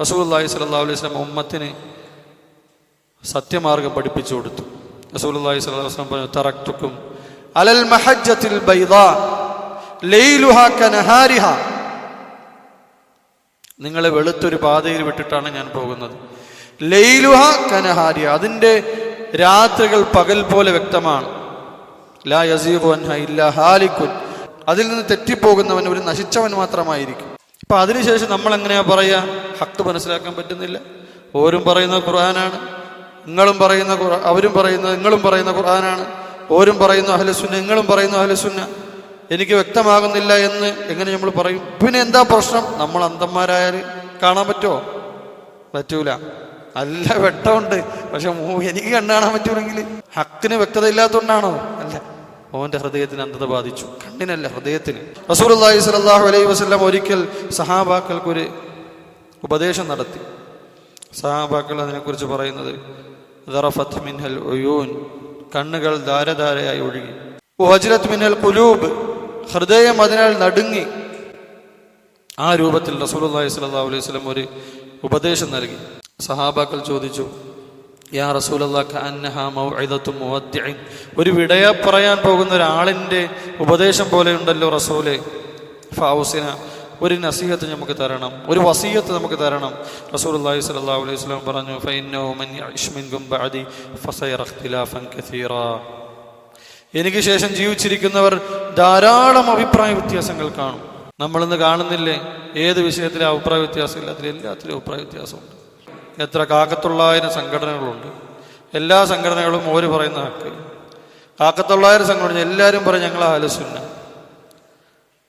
റസൂലുള്ളാഹി സ്വല്ലല്ലാഹു അലൈഹി വസല്ലം ഉമ്മത്തിന് സത്യമാർഗം പഠിപ്പിച്ചു കൊടുത്തു. സ്വല്ലല്ലാഹു അലൈഹി വസല്ലം പറഞ്ഞു തറക്തുക്കും അലൽ കനഹാരിഹ. നിങ്ങളെ വെളുത്തൊരു പാതയിൽ വിട്ടിട്ടാണ് ഞാൻ പോകുന്നത്. ലൈലുഹ കനഹാരി അതിന്റെ രാത്രികൾ പകൽ പോലെ വ്യക്തമാണ്. ലാ യസീഖു അൻഹ ഇല്ല ഹാലിക്കുൻ. അതിൽ നിന്ന് തെറ്റിപ്പോകുന്നവൻ ഒരു നശിച്ചവൻ മാത്രമായിരിക്കും. അപ്പൊ അതിനുശേഷം നമ്മൾ എങ്ങനെയാ പറയുക? ഹക്ക് മനസ്സിലാക്കാൻ പറ്റുന്നില്ല. ഓരും പറയുന്ന ഖുർആനാണ്. നിങ്ങളും പറയുന്ന അവരും പറയുന്ന നിങ്ങളും പറയുന്ന ഖുർആനാണ്. ഓരും പറയുന്ന അഹലസുന്ന നിങ്ങളും പറയുന്ന അഹലസുന്ന എനിക്ക് വ്യക്തമാകുന്നില്ല എന്ന് എങ്ങനെ നമ്മൾ പറയും? പിന്നെ എന്താ പ്രശ്നം? നമ്മൾ അന്തന്മാരായാൽ കാണാൻ പറ്റുമോ പറ്റൂല. നല്ല വെട്ടമുണ്ട്. പക്ഷെ എനിക്ക് കണ്ടു കാണാൻ പറ്റൂലെങ്കിൽ ഹക്കിന് വ്യക്തത ഇല്ലാത്തതുകൊണ്ടാണോ അല്ല. ഓന്റെ ഹൃദയത്തിന് അന്ധത ബാധിച്ചു. കണ്ണിനല്ല ഹൃദയത്തിന്. റസൂലുള്ളാഹി സ്വല്ലല്ലാഹു അലൈഹി വസ്ലം ഒരിക്കൽ സഹാബാക്കൾക്കൊരു ഉപദേശം നടത്തി. സഹാബാക്കൾ അതിനെക്കുറിച്ച് പറയുന്നത് മിൻഹൽ കണ്ണുകൾ ധാരധാരയായി ഒഴുകി. വജ്രത്ത് മിൻഹൽ കുലൂബ് ഹൃദയം അതിനാൽ നടുങ്ങി. ആ രൂപത്തിൽ റസൂൽ റസൂലുള്ളാഹി സ്വല്ലല്ലാഹു അലൈഹി വസ്ലം ഒരു ഉപദേശം നൽകി. സഹാബാക്കൾ ചോദിച്ചു യാ മുവദ്ദിഇൻ. ഒരു വിടയ പറയാൻ പോകുന്ന ഒരാളിന്റെ ഉപദേശം പോലെ ഉണ്ടല്ലോ റസൂലെ. ഫൗസിന ഒരു നസീഹത്ത് നമുക്ക് തരണം ഒരു വസീഹത്ത് നമുക്ക് തരണം. റസൂൽ റസൂലുള്ളാഹി സ്വല്ലാ അലൈഹി സ്വലം പറഞ്ഞു എനിക്ക് ശേഷം ജീവിച്ചിരിക്കുന്നവർ ധാരാളം അഭിപ്രായ വ്യത്യാസങ്ങൾ കാണും. നമ്മളിന്ന് കാണുന്നില്ലേ? ഏത് വിഷയത്തിലെ അഭിപ്രായ വ്യത്യാസമില്ല. അതിലെല്ലാത്തിലും അഭിപ്രായ വ്യത്യാസമുണ്ട്. എത്ര കാക്കത്തൊള്ളായിരം സംഘടനകളുണ്ട്. എല്ലാ സംഘടനകളും ഓര് പറയുന്ന ഹക്ക് കാക്കത്തൊള്ളായിരം സംഘടന എല്ലാവരും പറയും ഞങ്ങൾ ആലസുന്ന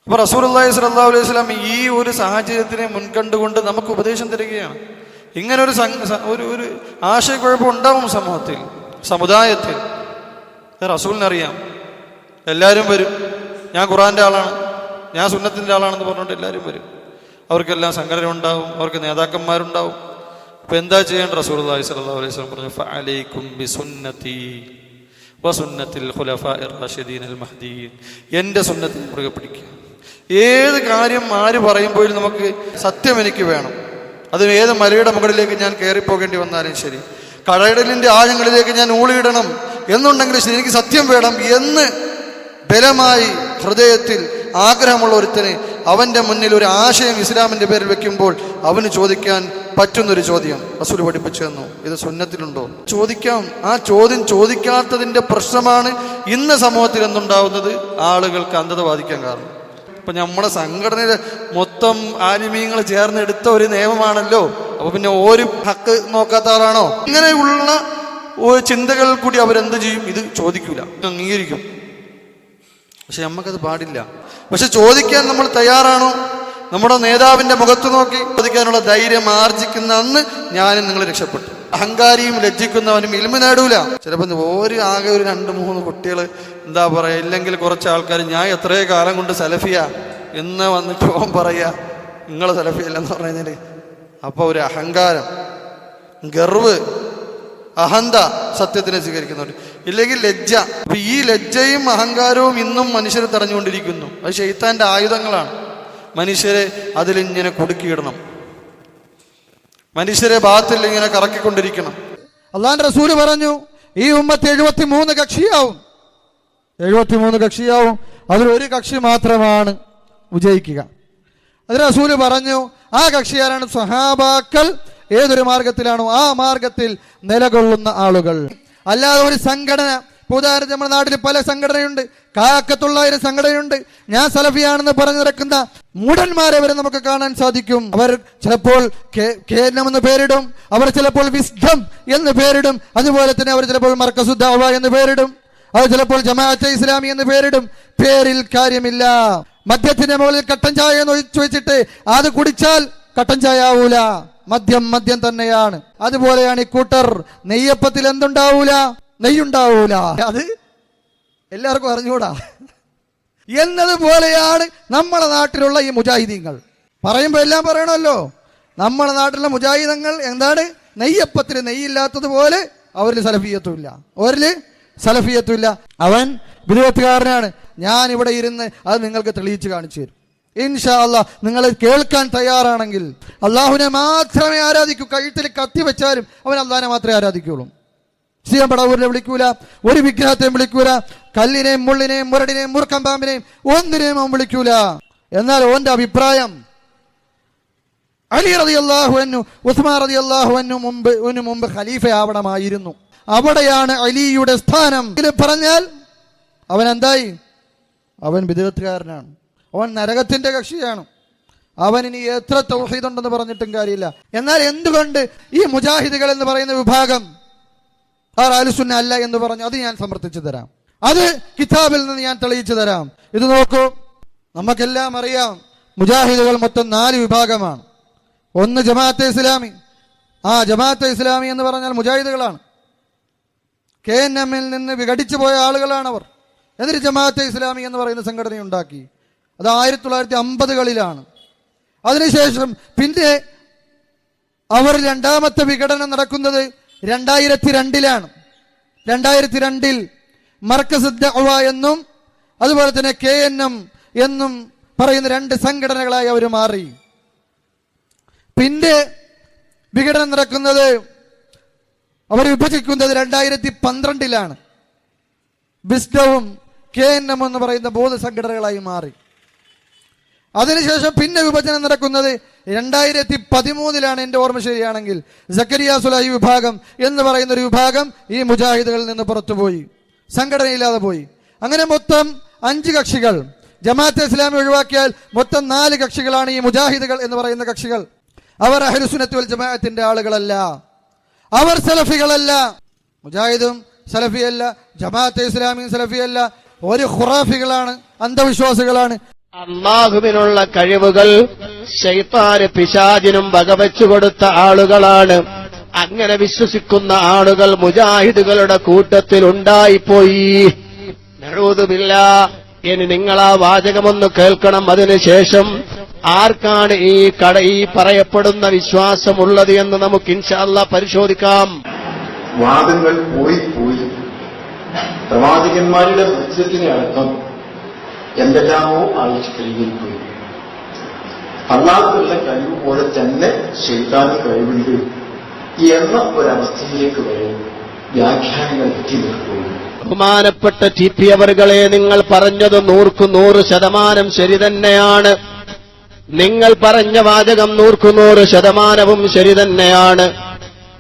അപ്പൊ റസൂലുള്ളാഹി സ്വല്ലല്ലാഹു അലൈഹി സ്വലാം ഈ ഒരു സാഹചര്യത്തിനെ മുൻകണ്ടുകൊണ്ട് നമുക്ക് ഉപദേശം തരികയാണ്. ഇങ്ങനെ ഒരു ഒരു ഒരു ആശയക്കുഴപ്പം ഉണ്ടാവും സമൂഹത്തിൽ സമുദായത്തിൽ. റസൂലിനറിയാം. എല്ലാവരും വരും. ഞാൻ ഖുറാന്റെ ആളാണ്. ഞാൻ സുന്നത്തിന്റെ ആളാണെന്ന് പറഞ്ഞുകൊണ്ട് എല്ലാവരും വരും. അവർക്കെല്ലാം സംഘടന ഉണ്ടാവും. അവർക്ക് നേതാക്കന്മാരുണ്ടാവും. അപ്പൊ എന്താ ചെയ്യേണ്ട റസൂൽ അലൈഹി വസല്ലം പറഞ്ഞു ഫലൈക്കും ബിസുന്നതി വസുന്നത്തിൽ ഖുലഫാഇർ റാഷിദീൻ അൽ മഹ്ദിയീൻ എന്റെ സുന്നത്തിൽ മുറുകെ പിടിക്കുക. ഏത് കാര്യം ആര് പറയുമ്പോഴും നമുക്ക് സത്യം എനിക്ക് വേണം. അത് ഏത് മലയുടെ മുകളിലേക്ക് ഞാൻ കയറിപ്പോകേണ്ടി വന്നാലും ശരി. കടയിടലിന്റെ ആഴങ്ങളിലേക്ക് ഞാൻ ഊളിയിടണം എന്നുണ്ടെങ്കിലും ശരി എനിക്ക് സത്യം വേണം എന്ന് ബലമായി ഹൃദയത്തിൽ ആഗ്രഹമുള്ള ഒരുത്തന് അവന്റെ മുന്നിൽ ഒരു ആശയം ഇസ്ലാമിന്റെ പേരിൽ വെക്കുമ്പോൾ അവന് ചോദിക്കാൻ പറ്റുന്നൊരു ചോദ്യം റസൂൽ പഠിപ്പിച്ചു തന്നു. ഇത് സുന്നത്തിലുണ്ടോ? ചോദിക്കാം. ആ ചോദ്യം ചോദിക്കാത്തതിന്റെ പ്രശ്നമാണ് ഇന്ന് സമൂഹത്തിൽ എന്തുണ്ടാവുന്നത്? ആളുകൾക്ക് അന്ധത ബാധിക്കാൻ കാരണം. ഇപ്പം നമ്മുടെ സംഘടനയിലെ മൊത്തം ആനിമീങ്ങൾ ചേർന്നെടുത്ത ഒരു നിയമമാണല്ലോ. അപ്പോൾ പിന്നെ ഒരു ഹക്ക് നോക്കാത്ത ആളാണോ? ഇങ്ങനെയുള്ള ചിന്തകൾ കൂടി അവരെന്ത് ചെയ്യും? ഇത് ചോദിക്കൂല. അംഗീകരിക്കും. പക്ഷെ നമുക്കത് പാടില്ല. പക്ഷെ ചോദിക്കാൻ നമ്മൾ തയ്യാറാണോ? നമ്മുടെ നേതാവിന്റെ മുഖത്ത് നോക്കി ചോദിക്കാനുള്ള ധൈര്യം ആർജിക്കുന്ന അന്ന് ഞാനും നിങ്ങൾ രക്ഷപ്പെട്ടു. അഹങ്കാരിയും ലജ്ജിക്കുന്നവനും ഇൽമ നേടൂല. ചിലപ്പോൾ ഒരു ആകെ ഒരു രണ്ട് മൂന്ന് കുട്ടികൾ എന്താ പറയാ ഇല്ലെങ്കിൽ കുറച്ച് ആൾക്കാർ ഞാൻ എത്രയോ കാലം കൊണ്ട് സലഫിയ. എന്ന് വന്നിട്ട് ഓൻ പറയുക നിങ്ങൾ സലഫിയല്ലെന്ന് കഴിഞ്ഞാൽ അപ്പോൾ ഒരു അഹങ്കാരം ഗർവ് അഹന്ത സത്യത്തിനെ സ്വീകരിക്കുന്നവർ. ഇല്ലെങ്കിൽ ലജ്ജ. അപ്പൊ ഈ ലജ്ജയും അഹങ്കാരവും ഇന്നും മനുഷ്യർ തടഞ്ഞുകൊണ്ടിരിക്കുന്നു. അത് ഷെയ്ത്താന്റെ ആയുധങ്ങളാണ്. മനുഷ്യരെ അതിലിങ്ങനെ കുടുക്കിയിടണം. മനുഷ്യരെ ഭാഗത്തിൽ ഇങ്ങനെ കറക്കിക്കൊണ്ടിരിക്കണം. അള്ളാഹാന്റെ റസൂൽ പറഞ്ഞു ഈ ഉമ്മത്ത് എഴുപത്തി മൂന്ന് കക്ഷിയാവും. എഴുപത്തി മൂന്ന് കക്ഷിയാവും അതിലൊരു കക്ഷി മാത്രമാണ് വിജയിക്കുക. അതിന് റസൂൽ പറഞ്ഞു ആ കക്ഷിയാരാണ് സഹാബാക്കൾ ഏതൊരു മാർഗത്തിലാണോ ആ മാർഗത്തിൽ നിലകൊള്ളുന്ന ആളുകൾ. അല്ലാതെ ഒരു സംഘടന ഉദാഹരണത്തിന് നമ്മുടെ നാട്ടിൽ പല സംഘടനയുണ്ട് കാക്കത്തുള്ളായിരം സംഘടനയുണ്ട് ഞാൻ സലഫിയാണെന്ന് പറഞ്ഞു നടക്കുന്ന മൂടന്മാരെ വരെ നമുക്ക് കാണാൻ സാധിക്കും. അവർ ചിലപ്പോൾ കേരളം എന്ന് പേരിടും അവർ ചിലപ്പോൾ വിസ്ഡം എന്ന് പേരിടും അതുപോലെ തന്നെ അവർ ചിലപ്പോൾ മർക്കസുദ്ദാവ എന്ന് പേരിടും അവർ ചിലപ്പോൾ ജമാഅത്തെ ഇസ്ലാമി എന്ന് പേരിടും. പേരിൽ കാര്യമില്ല. മദ്യത്തിന്റെ മുകളിൽ കട്ടൻ ചായ എന്ന് ഒഴിച്ചു വെച്ചിട്ട് അത് കുടിച്ചാൽ കട്ടൻ ചായ ആവൂല. മദ്യം മദ്യം തന്നെയാണ്. അതുപോലെയാണ് ഈ കൂട്ടർ. നെയ്യപ്പത്തിൽ എന്തുണ്ടാവൂല? നെയ്യുണ്ടാവൂല. അത് എല്ലാവർക്കും അറിഞ്ഞൂടാ എന്നതുപോലെയാണ് നമ്മുടെ നാട്ടിലുള്ള ഈ മുജാഹിദീങ്ങൾ. പറയുമ്പോൾ എല്ലാം പറയണമല്ലോ. നമ്മുടെ നാട്ടിലെ മുജാഹിദങ്ങൾ എന്താണ്? നെയ്യപ്പത്തിൽ നെയ്യില്ലാത്തതുപോലെ അവരിൽ സലഫിയത്തുമില്ല. അവരിൽ സലഫിയത്തുമില്ല. അവൻ വിരോധക്കാരനാണ് ഞാൻ ഇവിടെ ഇരുന്ന് അത് നിങ്ങൾക്ക് തെളിയിച്ച് കാണിച്ചു തരും. ഇൻഷാ നിങ്ങൾ കേൾക്കാൻ തയ്യാറാണെങ്കിൽ അള്ളാഹുവിനെ മാത്രമേ ആരാധിക്കൂ. കഴുത്തിൽ കത്തി വെച്ചാലും അവൻ അള്ളാഹിനെ മാത്രമേ ആരാധിക്കുള്ളൂ സിയം പടവൂരിനെ വിളിക്കൂല ഒരു വിഗ്രഹത്തെയും വിളിക്കൂല കല്ലിനെയും മുള്ളിനെയും മുരടിനെയും മുറുക്കം പാമ്പിനെയും ഒന്നിനെയും അവൻ വിളിക്കൂല. എന്നാൽ ഓന്റെ അഭിപ്രായം അലി റതി അള്ളാഹുവന്നു ഉസ്മാൻ റതി അള്ളാഹുവന്നു മുമ്പ് മുമ്പ് ഖലീഫയാവണമായിരുന്നു. അവിടെയാണ് അലിയുടെ സ്ഥാനം. പറഞ്ഞാൽ അവൻ എന്തായി? അവൻ വിദേഹത്തുകാരനാണ്. അവൻ നരകത്തിന്റെ കക്ഷിയാണ്. അവൻ ഇനി എത്ര തൗഹീദുണ്ടെന്ന് പറഞ്ഞിട്ടും കാര്യമില്ല. എന്നാൽ എന്തുകൊണ്ട് ഈ മുജാഹിദുകൾ എന്ന് പറയുന്ന വിഭാഗം ആർ ആലുസുന്ന അല്ല എന്ന് പറഞ്ഞു? അത് ഞാൻ സമർത്ഥിച്ചു തരാം. അത് കിതാബിൽ നിന്ന് ഞാൻ തെളിയിച്ചു തരാം. ഇത് നോക്കൂ. നമുക്കെല്ലാം അറിയാം. മുജാഹിദുകൾ മൊത്തം നാല് വിഭാഗമാണ്. ഒന്ന് ജമാഅത്തെ ഇസ്ലാമി. ആ ജമാഅത്തെ ഇസ്ലാമി എന്ന് പറഞ്ഞാൽ മുജാഹിദുകളാണ്. കെ എൻ എമ്മിൽ നിന്ന് വിഘടിച്ചു പോയ ആളുകളാണ് അവർ എന്നിട്ട് ജമാഅത്തെ ഇസ്ലാമി എന്ന് പറയുന്ന സംഘടന ഉണ്ടാക്കി അത് ആയിരത്തി തൊള്ളായിരത്തി അമ്പതുകളിലാണ് അതിനുശേഷം പിന്നെ അവർ രണ്ടാമത്തെ വിഘടനം നടക്കുന്നത് രണ്ടായിരത്തി രണ്ടിലാണ് രണ്ടായിരത്തി രണ്ടിൽ മർക്കസ് ദഅവ എന്നും അതുപോലെ തന്നെ കെ എൻ എം എന്നും പറയുന്ന രണ്ട് സംഘടനകളായി അവർ മാറി. പിന്നെ വിഘടനം നടക്കുന്നത് അവർ വിഭജിക്കുന്നത് രണ്ടായിരത്തി പന്ത്രണ്ടിലാണ് ബിസ്ഡവും കെ എൻ എം എന്ന് പറയുന്ന ബോധ സംഘടനകളായി മാറി. അതിനുശേഷം പിന്നെ വിഭജനം നടക്കുന്നത് രണ്ടായിരത്തി പതിമൂന്നിലാണ് എന്റെ ഓർമ്മ ശരിയാണെങ്കിൽ. സക്കരിയ സുലാഹി വിഭാഗം എന്ന് പറയുന്ന ഒരു വിഭാഗം ഈ മുജാഹിദുകളിൽ നിന്ന് പുറത്തുപോയി. സംഘടനയില്ലാതെ പോയി. അങ്ങനെ മൊത്തം അഞ്ച് കക്ഷികൾ. ജമാഅത്തെ ഇസ്ലാമി ഒഴിവാക്കിയാൽ മൊത്തം നാല് കക്ഷികളാണ് ഈ മുജാഹിദുകൾ എന്ന് പറയുന്ന കക്ഷികൾ. അവർ അഹ്ലുസുന്നത്ത് വൽ ജമാഅത്തിന്റെ ആളുകളല്ല. അവർ സലഫികളല്ല. മുജാഹിദും സലഫിയല്ല ജമാഅത്തെ ഇസ്ലാമിയും സലഫിയല്ല. ഒരു ഖുറാഫികളാണ് അന്ധവിശ്വാസികളാണ്. അള്ളാഹുവിനുള്ള കഴിവുകൾ ശൈത്താന് പിശാചിനും വകവെച്ചു കൊടുത്ത ആളുകളാണ്. അങ്ങനെ വിശ്വസിക്കുന്ന ആളുകൾ മുജാഹിദുകളുടെ കൂട്ടത്തിൽ ഉണ്ടായിപ്പോയി. നഴൂതുമില്ല ഇനി നിങ്ങൾ ആ വാചകമൊന്ന് കേൾക്കണം. അതിനുശേഷം ആർക്കാണ് ഈ കട ഈ പറയപ്പെടുന്ന വിശ്വാസമുള്ളത് എന്ന് നമുക്ക് ഇൻഷാല്ല പരിശോധിക്കാം. വാദങ്ങൾ പോയി പോയി പ്രവാചകന്മാരുടെ സത്യത്തിന് അർത്ഥം എന്തെല്ലാമോ ആയിട്ട് കൈകരിക്കുന്നു അള്ളാഹുള്ള കഴിവ് പോലെ തന്നെ ചെയ്താൽ കഴിവുണ്ട് എന്ന ഒരവസ്ഥയിലേക്ക് വരെ വ്യാഖ്യാനങ്ങൾ എത്തി നിൽക്കുന്നു ബഹുമാനപ്പെട്ട ടി പി അവറുകളെ നിങ്ങൾ പറഞ്ഞത് നൂർക്ക് നൂറ് ശതമാനം ശരി തന്നെയാണ്. നിങ്ങൾ പറഞ്ഞ വാചകം നൂർക്കുനൂറ് ശതമാനവും ശരി തന്നെയാണ്.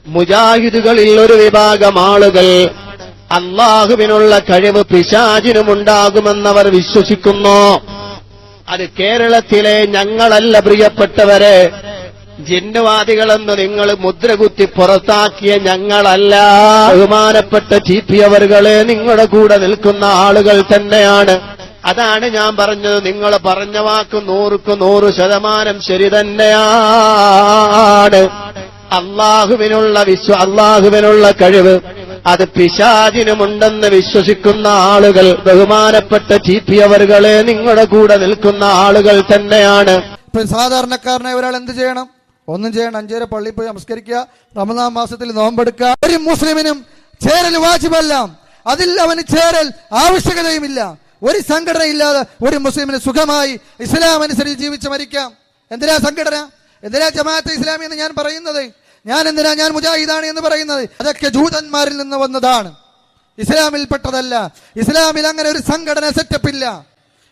മുജാഹിദുകളിൽ ഒരു വിഭാഗം ആളുകൾ അള്ളാഹുവിനുള്ള കഴിവ് പിശാചിനുമുണ്ടാകുമെന്നവർ വിശ്വസിക്കുന്നു. അത് കേരളത്തിലെ ഞങ്ങളല്ല പ്രിയപ്പെട്ടവരെ. ജിന്നുവാദികളെന്ന് നിങ്ങൾ മുദ്രകുത്തി പുറത്താക്കിയ ഞങ്ങളല്ല. ബഹുമാനപ്പെട്ട ടി പി നിങ്ങളുടെ കൂടെ നിൽക്കുന്ന ആളുകൾ തന്നെയാണ്. അതാണ് ഞാൻ പറഞ്ഞത്. നിങ്ങൾ പറഞ്ഞ വാക്ക് നൂറുക്ക് നൂറ് ശതമാനം ശരി തന്നെയാണ്. അള്ളാഹുവിനുള്ള വിശ്വ അള്ളാഹുവിനുള്ള കഴിവ് അത് പിശാചിനുമുണ്ടെന്ന് വിശ്വസിക്കുന്ന ആളുകൾ ബഹുമാനപ്പെട്ട അവറുകളെ നിങ്ങളുടെ കൂടെ നിൽക്കുന്ന ആളുകൾ തന്നെയാണ്. സാധാരണക്കാരനെ ഒരാൾ എന്ത് ചെയ്യണം? ഒന്നും ചെയ്യണം അഞ്ചേര പള്ളിയിൽ പോയി നമസ്കരിക്കുക റമദാൻ മാസത്തിൽ നോമ്പെടുക്കുക. ഒരു മുസ്ലിമിനും ചേരൽ വാജിബല്ല. അതിൽ അവന് ചേരൽ ആവശ്യകതയുമില്ല. ഒരു സംഘടന ഇല്ലാതെ ഒരു മുസ്ലിമിന് സുഖമായി ഇസ്ലാം അനുസരിച്ച് ജീവിച്ച് മരിക്കാം. എന്തിനാ സംഘടന? എന്തിനാ ജമാഅത്ത് ഇസ്ലാമി എന്ന് ഞാൻ പറയുന്നത്? ഞാൻ എന്തിനാ ഞാൻ മുജാഹിദാണ് എന്ന് പറയുന്നത്? അതൊക്കെ ജൂതന്മാരിൽ നിന്ന് വന്നതാണ്. ഇസ്ലാമിൽപ്പെട്ടതല്ല. ഇസ്ലാമിൽ അങ്ങനെ ഒരു സംഘടന സെറ്റപ്പ് ഇല്ല.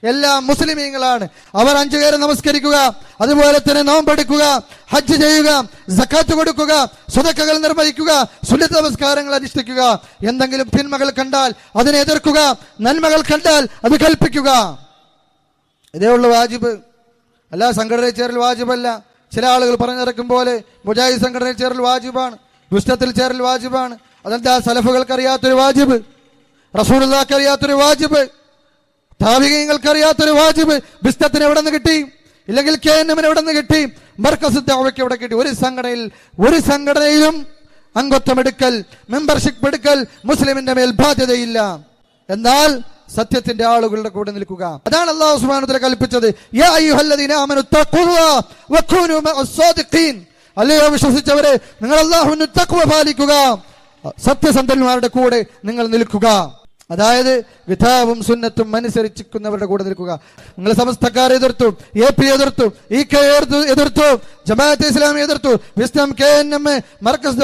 എല്ലാ മുസ്ലിമീങ്ങളാണ്. അവർ അഞ്ചു പേരെ നമസ്കരിക്കുക അതുപോലെ തന്നെ നോമ്പെടുക്കുക ഹജ്ജ് ചെയ്യുക സക്കാത്ത് കൊടുക്കുക സുതക്കകൾ നിർവഹിക്കുക സുന്നത്ത് നമസ്കാരങ്ങൾ അനുഷ്ഠിക്കുക. എന്തെങ്കിലും തിന്മകൾ കണ്ടാൽ അതിനെ എതിർക്കുക നന്മകൾ കണ്ടാൽ അത് കൽപ്പിക്കുക. ഇതേ ഉള്ളു വാജിബ്. അല്ല സംഘടനയിൽ ചേരൽ വാജിബല്ല. ചില ആളുകൾ പറഞ്ഞു നടക്കും പോലെ മുജാഹിദ് സംഘടനയിൽ ചേരൽ വാജിബാണ് ദുഷ്ടത്തിൽ ചേരൽ വാജിബാണ്. അതെന്താ? സലഫുകൾക്ക് അറിയാത്തൊരു വാജിബ് റസൂലുള്ളാഹിക്ക് അറിയാത്തൊരു വാജിബ് താവികങ്ങൾക്ക് അറിയാത്തൊരു വാജിബ്. ബിസ്തത്തിന് എവിടെ നിന്ന് കിട്ടി? ഇല്ലെങ്കിൽ കെ എൻ എമ്മിന് എവിടെ നിന്ന് കിട്ടി? മർക്കസ് ദാവയ്ക്ക് എവിടെ കിട്ടി? ഒരു സംഘടനയിൽ ഒരു സംഘടനയിലും അംഗത്വം എടുക്കൽ മെമ്പർഷിപ്പ് എടുക്കൽ മുസ്ലിമിന്റെ മേൽ ബാധ്യതയില്ല. എന്നാൽ സത്യത്തിന്റെ ആളുകളുടെ കൂടെ നിൽക്കുക. അതാണ് അള്ളാഹു സുബ്ഹാനഹു കൽപ്പിച്ചത്. അല്ലയോ വിശ്വസിച്ചവരെ നിങ്ങൾ അള്ളാഹുവിന് തക്കുവ പാലിക്കുക. സത്യസന്ധന്മാരുടെ കൂടെ നിങ്ങൾ നിൽക്കുക. അതായത് വിധാവും സുന്നത്തും അനുസരിച്ചിരിക്കുന്നവരുടെ കൂടെ നിൽക്കുക. നിങ്ങൾ സമസ്തക്കാരെ എതിർത്തു എ പി എതിർത്തു ഇ കെ എതിർത്തു ജമാഅത്ത് ഇസ്ലാമി എതിർത്തു വിസ്ലം കെ എൻ എം മർക്കസ്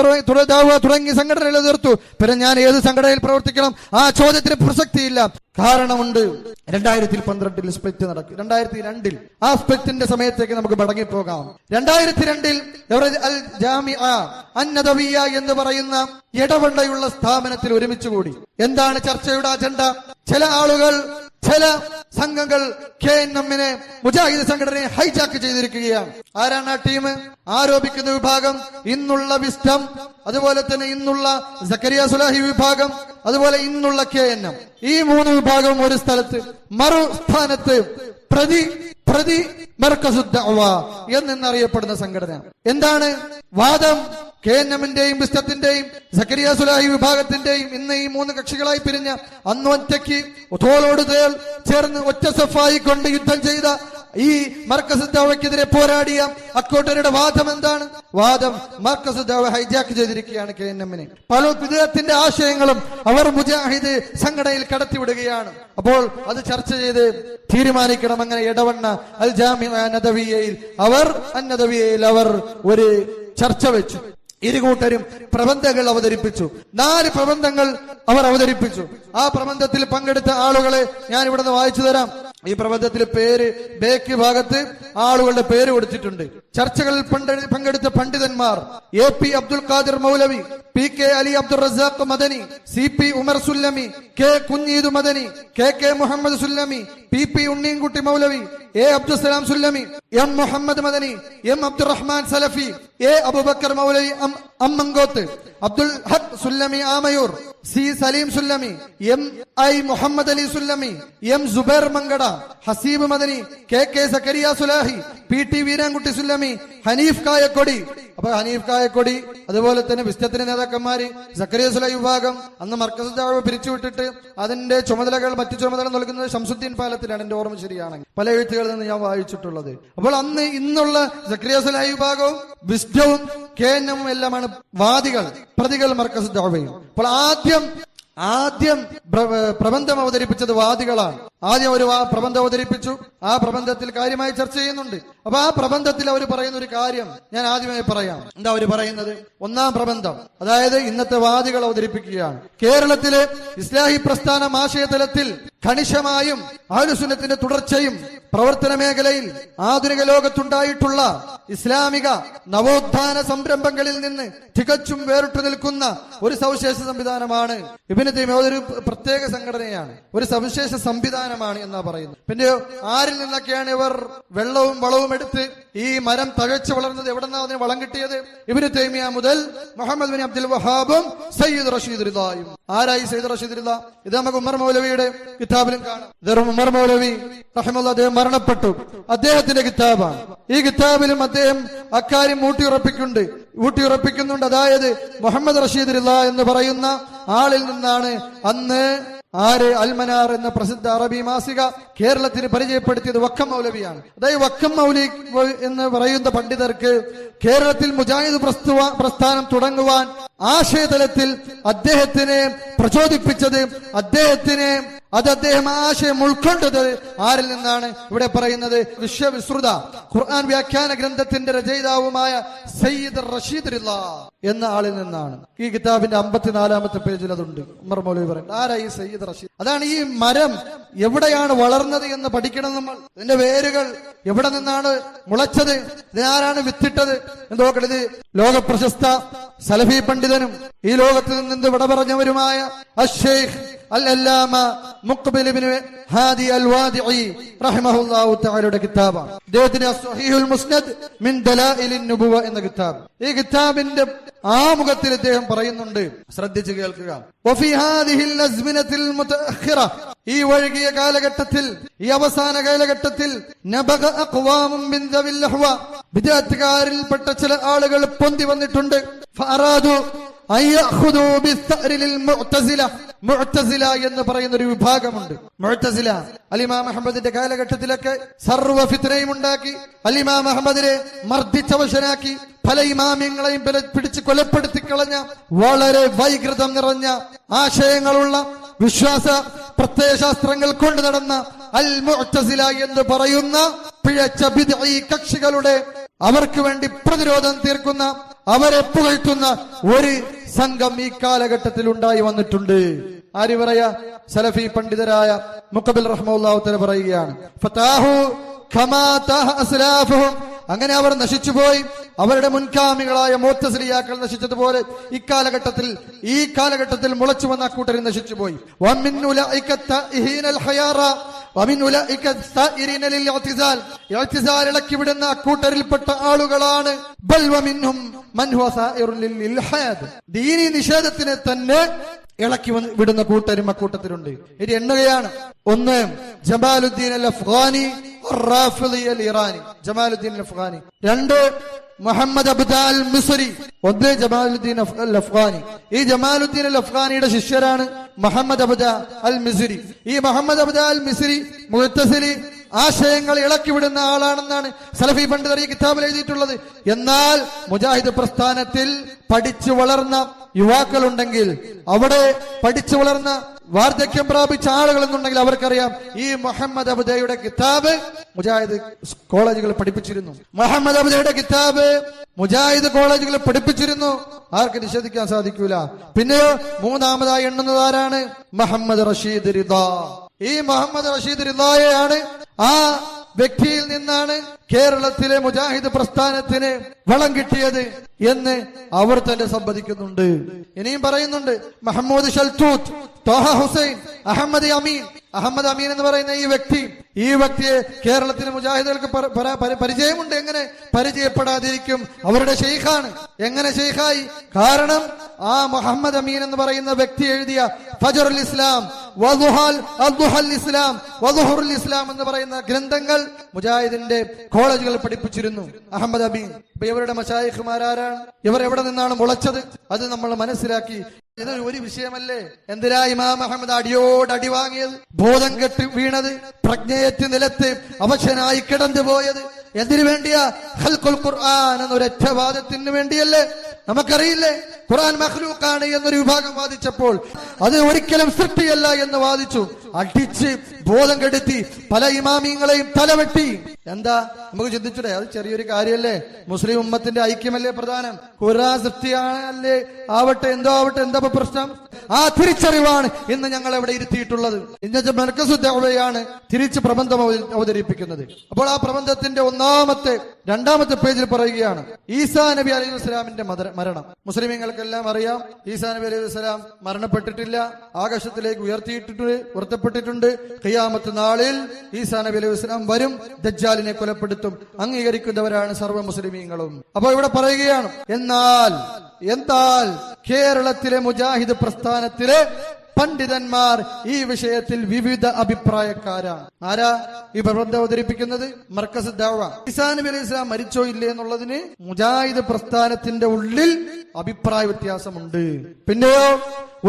തുടങ്ങിയ സംഘടനകൾ എതിർത്തു. പിന്നെ ഞാൻ ഏത് സംഘടനയിൽ പ്രവർത്തിക്കണം? ആ ചോദ്യത്തിന് പ്രസക്തിയില്ല. കാരണമുണ്ട്. രണ്ടായിരത്തി പന്ത്രണ്ടിൽ സ്പ്ലിറ്റ് നടക്കും. രണ്ടായിരത്തി രണ്ടിൽ ആ സ്പ്ലിറ്റിന്റെ സമയത്തേക്ക് നമുക്ക് മടങ്ങിപ്പോകാം. രണ്ടായിരത്തി രണ്ടിൽ അൽ ജാമിഅ അന്നദവിയ എന്ന് പറയുന്ന ഇടവണ്ടയുള്ള സ്ഥാപനത്തിൽ ഒരുമിച്ച് കൂടി. എന്താണ് ചർച്ചയുടെ അജണ്ട? ചില ആളുകൾ ചില സംഘങ്ങൾ കെ എൻ എമ്മിനെ മുജാഹിദ് സംഘടനയെ ഹൈജാക്ക് ചെയ്തിരിക്കുകയാണ്. ആരാണ് ആ ടീം? ആരോപിക്കുന്ന വിഭാഗം ഇന്നുള്ള വിസ്റ്റം അതുപോലെ തന്നെ ഇന്നുള്ള സക്കരിയ സുലാഹി വിഭാഗം അതുപോലെ ഇന്നുള്ള കെ എൻ എം. ഈ മൂന്ന് വിഭാഗവും ഒരു സ്ഥലത്ത് മറു സ്ഥാനത്ത് പ്രതി പ്രതി മെർക്കസുദ്ധ എന്നറിയപ്പെടുന്ന സംഘടന എന്താണ് വാദം? കെ എൻ എമ്മിന്റെയും ബിസ്റ്റത്തിന്റെയും സക്കരിയ സുലാഹി വിഭാഗത്തിന്റെയും ഇന്ന് ഈ മൂന്ന് കക്ഷികളായി പിരിഞ്ഞ അന്ന് ഒറ്റയ്ക്ക് തോളോട് തേൾ ചേർന്ന് ഒറ്റ സഫായി കൊണ്ട് യുദ്ധം ചെയ്ത ഈ മർക്കസ് ദാവയ്ക്കെതിരെ പോരാടിയ അക്കോട്ടരുടെ വാദം എന്താണ്? വാദം മർക്കസ് ദാവ ഹൈജാക്ക് ചെയ്തിരിക്കുകയാണ് കെ എൻ എമ്മിനെ പല വിദേഹത്തിന്റെ ആശയങ്ങളും അവർ മുജാഹിദ് സംഘടനയിൽ കടത്തിവിടുകയാണ്. അപ്പോൾ അത് ചർച്ച ചെയ്ത് തീരുമാനിക്കണം അങ്ങനെ ഇടവണ്ണ അൽ ജാമി നദവിയയിൽ അവർ അന്നദവിയയിൽ അവർ ഒരു ചർച്ച വെച്ചു. ഇരുകൂട്ടരും പ്രബന്ധങ്ങൾ അവതരിപ്പിച്ചു. നാല് പ്രബന്ധങ്ങൾ അവർ അവതരിപ്പിച്ചു. ആ പ്രബന്ധത്തിൽ പങ്കെടുത്ത ആളുകളെ ഞാൻ ഇവിടെ നിന്ന് വായിച്ചു തരാം. ഈ പ്രബന്ധത്തിലെ പേര് ബേക്ക് ഭാഗത്ത് ആളുകളുടെ പേര് കൊടുത്തിട്ടുണ്ട്. ചർച്ചകളിൽ പങ്കെടുത്ത പണ്ഡിതന്മാർ A P Abdul Khadir Maulavi P K Ali Abdul Razak Madani C P Umar Sullami K Kunjeed Madani K K Muhammad Sullami P P Unneenkutty Maulavi A Abdussalam Sullami M Muhammad Madani M Abdurahman Salafi A Abubakar Maulavi Ammankoth Abdul Had Sullami Amayur C Saleem Sullami M I Muhammad Ali Sullami M Zubair Mankada Haseeb Madani K K Zakariya Sulahi P T Veerankutty Sullami Haneef Kayakkodi. അപ്പൊ ഹനീഫ് കായക്കൊടി അതുപോലെ തന്നെ വിസ്തത്തിന്റെ നേതാക്കന്മാര് സക്കരിയ സുലൈ വിഭാഗം അന്ന് മർക്കസ് ദാവ് പിരിച്ചുവിട്ടിട്ട് അതിന്റെ ചുമതലകൾ മറ്റു ചുമതല നൽകുന്നത് ഷംസുദ്ദീൻ പാലത്തിലാണ്. എന്റെ ഓർമ്മ ശരിയാണെങ്കിൽ പല എഴുത്തുകളിൽ നിന്ന് ഞാൻ വായിച്ചിട്ടുള്ളത്. അപ്പോൾ അന്ന് ഇന്നുള്ള സക്രിയ സുലൈ വിഭാഗവും വിസ്റ്റവും കെ എൻ എമ്മും എല്ലാമാണ് വാദികൾ പ്രതികൾ മർക്കസ് ദാവയും അപ്പോൾ ആദ്യം ആദ്യം പ്ര- പ്രബന്ധം അവതരിപ്പിച്ചത് വാദികളാണ്. ആദ്യം ഒരു പ്രബന്ധം അവതരിപ്പിച്ചു. ആ പ്രബന്ധത്തിൽ കാര്യമായി ചർച്ച ചെയ്യുന്നുണ്ട്. അപ്പൊ ആ പ്രബന്ധത്തിൽ അവർ പറയുന്ന ഒരു കാര്യം ഞാൻ ആദ്യമായി പറയാം. എന്താ അവർ പറയുന്നത്? ഒന്നാം പ്രബന്ധം അതായത് ഇന്നത്തെ വാദികൾ അവതരിപ്പിക്കുകയാണ്. കേരളത്തിലെ ഇസ്ലാഹി പ്രസ്ഥാനം ആശയതലത്തിൽ കണിശമായും ആലുസുനത്തിന്റെ തുടർച്ചയും പ്രവർത്തന മേഖലയിൽ ആധുനിക ലോകത്തുണ്ടായിട്ടുള്ള ഇസ്ലാമിക നവോത്ഥാന സംരംഭങ്ങളിൽ നിന്ന് തികച്ചും വേറിട്ടു നിൽക്കുന്ന ഒരു സവിശേഷ സംവിധാനമാണ് ഇബിന് ഒരു പ്രത്യേക സംഘടനയാണ്. ഒരു സവിശേഷ സംവിധാനമാണ് എന്നാ പറയുന്നത്. പിന്നെ ആരിൽ നിന്നൊക്കെയാണ് ഇവർ വെള്ളവും വളവും എടുത്ത് ഈ മരം തഴച്ചു വളർന്നത് എവിടെ നിന്നാണ് അതിന് വളം കിട്ടിയത്? ഇബിന് തൈമിയ മുതൽ മുഹമ്മദ് ബിൻ അബ്ദുൽ വഹാബും സയ്യിദ് റഷീദ് റിദായും ആരായി സയ്യിദ് റഷീദ് റിദ ഇത് നമുക്ക് ഉമർ മൗലവിയുടെ കിതാബിലും കാണാം. മൗലവി അദ്ദേഹം മരണപ്പെട്ടു. അദ്ദേഹത്തിന്റെ കിതാബാണ്. ഈ കിതാബിലും അദ്ദേഹം അക്കാര്യം ഊട്ടിയുറപ്പിക്കുന്നുണ്ട്. ഊട്ടിയുറപ്പിക്കുന്നുണ്ട്. അതായത് മുഹമ്മദ് റഷീദ് എന്ന് പറയുന്ന ആളിൽ നിന്നാണ് അന്ന് ആര് അൽമനാർ എന്ന പ്രസിദ്ധ അറബി മാസിക കേരളത്തിന് പരിചയപ്പെടുത്തിയത് വക്കം മൗലവിയാണ്. അതായത് വക്കം മൗലി എന്ന് പറയുന്ന പണ്ഡിതർക്ക് കേരളത്തിൽ മുജാഹിദ് പ്രസ്ഥാനം തുടങ്ങുവാൻ ആശയതലത്തിൽ അദ്ദേഹത്തിനെ പ്രചോദിപ്പിച്ചത് അദ്ദേഹത്തിനെ അത് അദ്ദേഹം ആശയം ഉൾക്കൊണ്ടത് ആരിൽ നിന്നാണ്? ഇവിടെ പറയുന്നത് വിശ്വവിശ്രുത ഖുർആൻ വ്യാഖ്യാന ഗ്രന്ഥത്തിന്റെ രചയിതാവുമായ സയ്യിദ് റഷീദ് എന്ന ആളിൽ നിന്നാണ്. ഈ കിതാബിന്റെ അമ്പത്തിനാലാമത്തെ പേജിൽ അതുണ്ട്. ഉമർ മൗലവി പറയുന്നത് ആരാ ഈ സയ്യിദ് റഷീദ്? അതാണ് ഈ മരം എവിടെയാണ് വളർന്നത് എന്ന് പഠിക്കണം നമ്മൾ. ഇതിന്റെ വേരുകൾ എവിടെ നിന്നാണ് മുളച്ചത്? ഇതിനാരാണ് വിത്തിട്ടത്? എന്ന് നോക്കണം ലോക പ്രശസ്ത സലഫി പണ്ഡിതനും ഈ ലോകത്ത് നിന്ന് വിട പറഞ്ഞവരുമായ അഷേഖ് അല്ലാമ ഹാദി അൽ വാദിഇ റഹിമഹുല്ലാഹു തആലയുടെ കിതാബാണ്. അദ്ദേഹത്തിന്റെ സ്വഹീഹുൽ മുസ്നദ് മിൻ ദലായിലിൻ നുബുവ എന്ന കിതാബ്. ഈ കിതാബിന്റെ ആമുഖത്തിൽ അദ്ദേഹം പറയുന്നുണ്ട്. ശ്രദ്ധിച്ചു കേൾക്കുക. വഫി ഹാദിഹിൽ അസ്മിനത്തിൽ മുതഅഖിറ. ഈ ഒഴുകിയ കാലഘട്ടത്തിൽ ഈ അവസാന കാലഘട്ടത്തിൽ നബഗ അഖ്വാമും മിൻ ദവിൽ ലഹ്വ. വിദ്യാർത്ഥികാരിൽപ്പെട്ട ചില ആളുകൾ പൊന്തി വന്നിട്ടുണ്ട്. ബിസ്തഅരിൽ മുഅ്തസില. എന്ന് പറയുന്ന ഒരു വിഭാഗമുണ്ട്. മുഅ്തസില. അലിമാം അഹമ്മദിന്റെ കാലഘട്ടത്തിലൊക്കെ സർവ ഫിത്നയും ഉണ്ടാക്കി അലിമാം അഹമ്മദിനെ മർദ്ദിച്ചവശനാക്കി പല ഇമാമ്യങ്ങളെയും പിടിച്ച് കൊലപ്പെടുത്തി കളഞ്ഞ വളരെ വൈകൃതം നിറഞ്ഞ ആശയങ്ങളുള്ള വിശ്വാസ പ്രത്യയശാസ്ത്രങ്ങൾ കൊണ്ടു നടന്ന അൽ മുഅ്തസില എന്ന് പറയുന്ന പിഴച്ച ബിദ്ഈ കക്ഷികളുടെ അവർക്ക് വേണ്ടി പ്രതിരോധം തീർക്കുന്ന അവരെ പുകഴ്ത്തുന്ന ഒരു സംഘം ഈ കാലഘട്ടത്തിൽ ഉണ്ടായി വന്നിട്ടുണ്ട്. ആര് പറയാ? സലഫി പണ്ഡിതരായ മുക്കബിൽ റഹ്മുല്ലാഹുത്തല പറയുകയാണ്. ഫതാഹു അങ്ങനെ അവർ നശിച്ചുപോയി. അവരുടെ മുൻഗാമികളായ മോത്തസിലിയാക്കൾ നശിച്ചതുപോലെ ഇക്കാലഘട്ടത്തിൽ ഈ കാലഘട്ടത്തിൽ മുളച്ചു വന്ന കൂട്ടരും നശിച്ചുപോയി. ഇളക്കി വിടുന്ന കൂട്ടരിൽപ്പെട്ട ആളുകളാണ്. ദീനി നിഷേധത്തിനെ തന്നെ ഇളക്കി വിടുന്ന കൂട്ടരും അക്കൂട്ടത്തിലുണ്ട് ഇത് എണ്ണുകയാണ്. ഒന്ന് ജമാലുദ്ദീൻ അൽ അഫ്ഗാനി ഇറാനി ജമാലുദ്ദീൻ അഫ്ഗാനി രണ്ട് മുഹമ്മദ് അബ്ദാൽ മിസ്രി ഒന്ന് ജമാലുദ്ദീൻ അൽ അഫ്ഗാനി ഈ ജമാലുദ്ദീൻ അൽ അഫ്ഗാനിയുടെ ശിഷ്യരാണ് മുഹമ്മദ് അബ്ദ അൽ മിസ്രി ഈ മുഹമ്മദ് അബ്ദ അൽ മിസ്രി മുഹത്തസിലി ആശയങ്ങൾ ഇളക്കിവിടുന്ന ആളാണെന്നാണ് സലഫി പണ്ഡിതർ ഈ കിതാബിൽ എഴുതിയിട്ടുള്ളത്. എന്നാൽ മുജാഹിദ് പ്രസ്ഥാനത്തിൽ പഠിച്ചു വളർന്ന യുവാക്കളുണ്ടെങ്കിൽ അവിടെ പഠിച്ചു വളർന്ന വാർദ്ധക്യം പ്രാപിച്ച ആളുകൾ എന്നുണ്ടെങ്കിൽ അവർക്കറിയാം. ഈ മുഹമ്മദ് അബുദയുടെ കിതാബ് മുജാഹിദ് കോളേജുകൾ പഠിപ്പിച്ചിരുന്നു. മുഹമ്മദ് അബുദയുടെ കിതാബ് മുജാഹിദ് കോളേജുകൾ പഠിപ്പിച്ചിരുന്നു. ആർക്ക് നിഷേധിക്കാൻ സാധിക്കൂല? പിന്നെയോ മൂന്നാമതായി എണ്ണുന്നത് ആരാണ്? മുഹമ്മദ് റഷീദ് റിദ. ഈ മുഹമ്മദ് റഷീദ് റിദായെയാണ് ആ വ്യക്തിയിൽ നിന്നാണ് കേരളത്തിലെ മുജാഹിദ് പ്രസ്ഥാനത്തിന് വളം കിട്ടിയത് എന്ന് അവർ തന്നെ സംവദിക്കുന്നുണ്ട്. ഇനിയും പറയുന്നുണ്ട് മഹമ്മൂദ് ഷൽത്തൂത്ത് തോഹ ഹുസൈൻ അഹമ്മദ് അമീൻ. അഹമ്മദ് അമീൻ എന്ന് പറയുന്ന ഈ വ്യക്തി ഈ വ്യക്തിയെ കേരളത്തിലെ മുജാഹിദുകൾക്ക് പര- പര- പര- പരിചയമുണ്ട്. എങ്ങനെ പരിചയപ്പെടാതിരിക്കും? അവരുടെ ഷെയ്ഖാണ് എങ്ങനെ ഷെയ്ഖായി കാരണം ആ മുഹമ്മദ് അമീൻ എന്ന് പറയുന്ന വ്യക്തി എഴുതിയ ഫജറുൽ ഇസ്ലാം ഇസ്ലാം ഇസ്ലാം എന്ന് പറയുന്ന ഗ്രന്ഥങ്ങൾ മുജാഹിദിന്റെ കോളേജുകൾ പഠിപ്പിച്ചിരുന്നു. അഹമ്മദ് അബി ഇവരുടെ മഷായിഖുമാരാരാണ് ഇവർ എവിടെ നിന്നാണ് മുളച്ചത്? അത് നമ്മൾ മനസ്സിലാക്കി ഇതൊരു ഒരു വിഷയമല്ലേ? എന്തിനാ ഇമാം അഹമ്മദ് അടിയോട് അടി വാങ്ങിയത്? ബോധം കെട്ടി വീണത് പ്രജ്ഞയറ്റ് നിലത്ത് അവശനായി കിടന്നു പോയത്. എന്തിനു വേണ്ടിയാ? ഹൽക്കുൽ ഖുർആൻ എന്നൊരൊറ്റ വാദത്തിന് വേണ്ടിയല്ലേ? നമുക്കറിയില്ലേ? ഖുർആൻ മഖ്ലൂഖാണ് എന്നൊരു വിഭാഗം വാദിച്ചപ്പോൾ അത് ഒരിക്കലും സൃഷ്ടിയല്ല എന്ന് വാദിച്ചു. അടിച്ച് ബോധം കെടുത്തി പല ഇമാമിങ്ങളെയും തലവെട്ടി. എന്താ? നമുക്ക് ചിന്തിച്ചൂടെ? അത് ചെറിയൊരു കാര്യമല്ലേ മുസ്ലിം ഉമ്മത്തിന്റെ ഐക്യമല്ലേ പ്രധാനം? ഖുർആൻ സൃഷ്ടിയാണ് അല്ലേ ആവട്ടെ എന്തോ ആവട്ടെ എന്താ ഇപ്പൊ പ്രശ്നം ആ തിരിച്ചറിവാണ് ഇന്ന് ഞങ്ങൾ ഇവിടെ ഇരുത്തിയിട്ടുള്ളത്. ഇന്നത്തെ മെർക്കസുദ്ദവയാണ് തിരിച്ച് പ്രബന്ധം അവത- അവതരിപ്പിക്കുന്നത്. അപ്പോൾ ആ പ്രബന്ധത്തിന്റെ ഒന്നാമത്തെ രണ്ടാമത്തെ പേജിൽ പറയുകയാണ് ഈസാ നബി അലൈഹി വസ്സലാമിന്റെ മരണം. മുസ്ലിമീങ്ങൾക്കെല്ലാം അറിയാം ഈസാ നബി അലൈഹി വസ്സലാം മരണപ്പെട്ടിട്ടില്ല ആകാശത്തിലേക്ക് ഉയർത്തിയിട്ടുണ്ട് ഉയർത്തപ്പെട്ടിട്ടുണ്ട് ഖിയാമത്ത് നാളിൽ ഈസാ നബി അലൈഹി വസ്സലാം വരും ദജ്ജാലിനെ കൊലപ്പെടുത്തും അംഗീകരിക്കുന്നവരാണ് സർവ മുസ്ലിമീങ്ങളും. അപ്പൊ ഇവിടെ പറയുകയാണ് എന്നാൽ എന്താൽ കേരളത്തിലെ മുജാഹിദ് പ്രസ്ഥാനത്തിലെ പണ്ഡിതന്മാർ ഈ വിഷയത്തിൽ വിവിധ അഭിപ്രായക്കാരാണ് ആരാ ഈ പ്രബന്ധം അവതരിപ്പിക്കുന്നത്? മർക്കസ് ദാവ. ഈസാ നബി അലൈഹി ഇസ്ലാം മരിച്ചോ ഇല്ലേ എന്നുള്ളതിന് മുജാഹിദ് പ്രസ്ഥാനത്തിന്റെ ഉള്ളിൽ അഭിപ്രായ വ്യത്യാസമുണ്ട്. പിന്നെയോ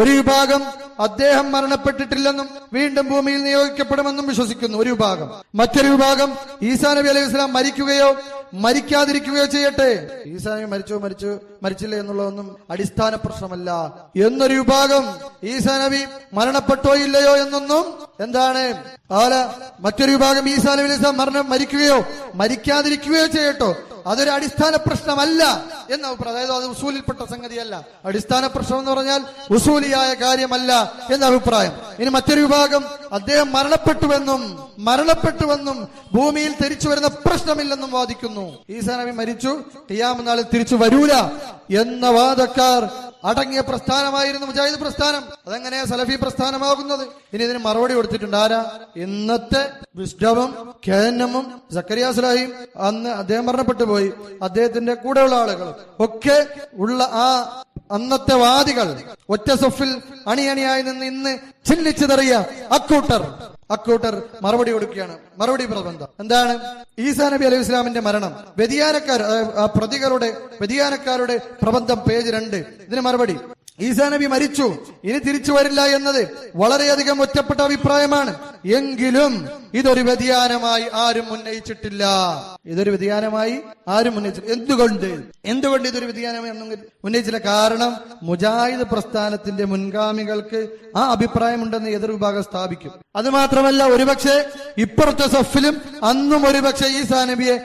ഒരു വിഭാഗം അദ്ദേഹം മരണപ്പെട്ടിട്ടില്ലെന്നും വീണ്ടും ഭൂമിയിൽ നിയോഗിക്കപ്പെടുമെന്നും വിശ്വസിക്കുന്നു. ഒരു വിഭാഗം. മറ്റൊരു വിഭാഗം ഈസാ നബി അലൈഹി ഇസ്ലാം മരിക്കുകയോ മരിക്കാതിരിക്കുകയോ ചെയ്യട്ടെ. ഈസാനെ മരിച്ചോ മരിച്ചു മരിച്ചില്ല എന്നുള്ളതൊന്നും അടിസ്ഥാന പ്രശ്നമല്ല. എന്നൊരു വിഭാഗം ഈസാ നബി മരണപ്പെട്ടോ ഇല്ലയോ എന്നൊന്നും എന്താണ്? ആല മറ്റൊരു വിഭാഗം ഈസാ നബി മരണം മരിക്കുകയോ മരിക്കാതിരിക്കുകയോ ചെയ്യട്ടോ. അതൊരു അടിസ്ഥാന പ്രശ്നമല്ല എന്ന അതായത് അത് ഉസൂലിൽപ്പെട്ട സംഗതിയല്ല. അടിസ്ഥാന പ്രശ്നം എന്ന് പറഞ്ഞാൽ ഉസൂലിയായ കാര്യമല്ല എന്ന അഭിപ്രായം. ഇനി മറ്റൊരു വിഭാഗം അദ്ദേഹം മരണപ്പെട്ടുവെന്നും മരണപ്പെട്ടുവെന്നും ഭൂമിയിൽ തിരിച്ചു വരുന്ന പ്രശ്നമില്ലെന്നും വാദിക്കുന്നു. ഈസാ നബി മരിച്ചു. ഖിയാമ നാളിൽ തിരിച്ചു വരൂല എന്ന വാദക്കാർ അടങ്ങിയ പ്രസ്ഥാനമായിരുന്നു മുജാഹിദ് പ്രസ്ഥാനം. അതെങ്ങനെയാ സലഫി പ്രസ്ഥാനമാകുന്നത്? ഇനി ഇതിന് മറുപടി കൊടുത്തിട്ടുണ്ട് ആരാ? ഇന്നത്തെ വിസ്ഡവും കേന്നമും സക്കരിയാസ്ലാഹിയും അന്ന് അദ്ദേഹം മരണപ്പെട്ടു പോയി അദ്ദേഹത്തിന്റെ കൂടെയുള്ള ആളുകൾ ഒക്കെ ഉള്ള ആ അന്നത്തെ വാദികൾ ഒറ്റ സൊഫിൽ അണിയണിയായി നിന്ന് ഇന്ന് ചിഹ്നിച്ചതറിയ അക്കൂട്ടർ. അക്കൂട്ടർ മറുപടി കൊടുക്കുകയാണ്. മറുപടി പ്രബന്ധം. എന്താണ്? ഈസാ നബി അലൈഹി ഇസ്ലാമിന്റെ മരണം. വ്യതിയാനക്കാർ പ്രതികളുടെ വ്യതിയാനക്കാരുടെ പ്രബന്ധം പേജ് രണ്ട്. ഇതിന് മറുപടി. ഈസാ നബി മരിച്ചു. ഇനി തിരിച്ചു വരില്ല എന്നത് വളരെയധികം ഒറ്റപ്പെട്ട അഭിപ്രായമാണ്. എങ്കിലും ഇതൊരു വ്യതിയാനമായി ആരും ഉന്നയിച്ചിട്ടില്ല. ഇതൊരു വ്യതിയാനമായി ആരും ഉന്നയിച്ചില്ല എന്തുകൊണ്ട്? എന്തുകൊണ്ട് ഇതൊരു വ്യതിയാനമായി ഉന്നയിച്ചില്ല? കാരണം മുജാഹിദ് പ്രസ്ഥാനത്തിന്റെ മുൻഗാമികൾക്ക് ആ അഭിപ്രായമുണ്ടെന്ന് എതിർവിഭാഗം സ്ഥാപിക്കും. അത് മാത്രമല്ല ഒരുപക്ഷെ ഇപ്പുറത്തെ സഫിലും അന്നും ഒരുപക്ഷെ ഈ സാനബിയെ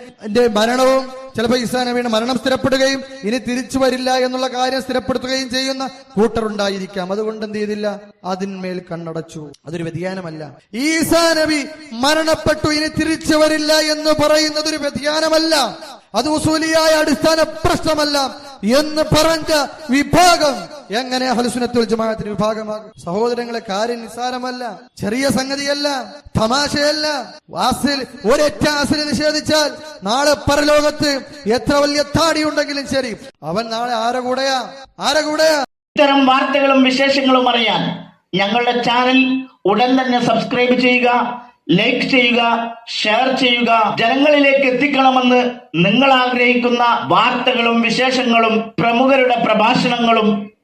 മരണവും ചിലപ്പോൾ ഈസാ നബിയുടെ മരണം സ്ഥിരപ്പെടുകയും ഇനി തിരിച്ചു വരില്ല എന്നുള്ള കാര്യം സ്ഥിരപ്പെടുത്തുകയും ചെയ്യുന്ന കൂട്ടറുണ്ടായിരിക്കാം അതുകൊണ്ട് എന്ത് ചെയ്തില്ല? അതിന്മേൽ കണ്ണടച്ചു. അതൊരു വ്യതിയാനമല്ല. ഈസാ നബി മരണപ്പെട്ടു ഇനി തിരിച്ചു വരില്ല എന്ന് പറയുന്നത് ഒരു വ്യതിയാനമല്ല. അത് ഉസൂലിയായ അടിസ്ഥാന പ്രശ്നമല്ല എന്ന് പറഞ്ഞ വിഭാഗം എങ്ങനെ അഹലുസുനത്തുൽ ജമാഅത്തിന് വിഭാഗമാകും? സഹോദരങ്ങളെ കാര്യം നിസ്സാരമല്ല ചെറിയ സംഗതിയല്ല തമാശയല്ല. വാസിൽ ഒരൊറ്റ ആസിൽ നിഷേധിച്ചാൽ നാളെ പരലോകത്ത് എത്ര വലിയ താടി ഉണ്ടെങ്കിലും ശരി. അവൻ നാളെ ആരെ കൂടെയാ? ആരെ കൂടെയാ? ഇത്തരം വാർത്തകളും വിശേഷങ്ങളും അറിയാൻ ഞങ്ങളുടെ ചാനൽ ഉടൻ തന്നെ സബ്സ്ക്രൈബ് ചെയ്യുക ലൈക്ക് ചെയ്യുക ഷെയർ ചെയ്യുക. ജനങ്ങളിലേക്ക് എത്തിക്കണമെന്ന് നിങ്ങൾ ആഗ്രഹിക്കുന്ന വാർത്തകളും വിശേഷങ്ങളും പ്രമുഖരുടെ പ്രഭാഷണങ്ങളും